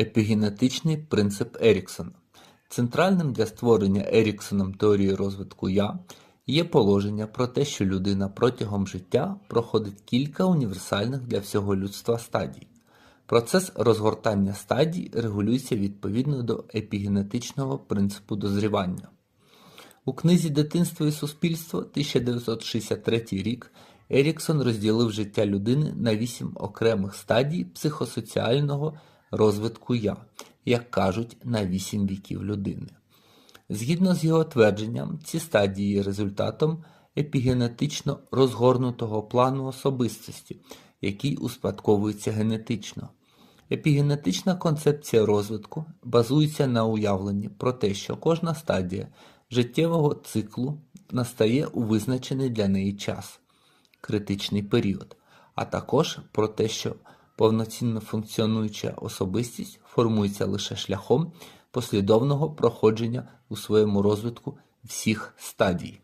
Епігенетичний принцип Еріксона Центральним для створення Еріксоном теорії розвитку «я» є положення про те, що людина протягом життя проходить кілька універсальних для всього людства стадій. Процес розгортання стадій регулюється відповідно до епігенетичного принципу дозрівання. У книзі «Дитинство і суспільство» 1963 рік Еріксон розділив життя людини на вісім окремих стадій психосоціального розвитку «я», як кажуть, на вісім віків людини. Згідно з його твердженням, ці стадії є результатом епігенетично розгорнутого плану особистості, який успадковується генетично. Епігенетична концепція розвитку базується на уявленні про те, що кожна стадія життєвого циклу настає у визначений для неї час – критичний період, а також про те, що повноцінно функціонуюча особистість формується лише шляхом послідовного проходження у своєму розвитку всіх стадій.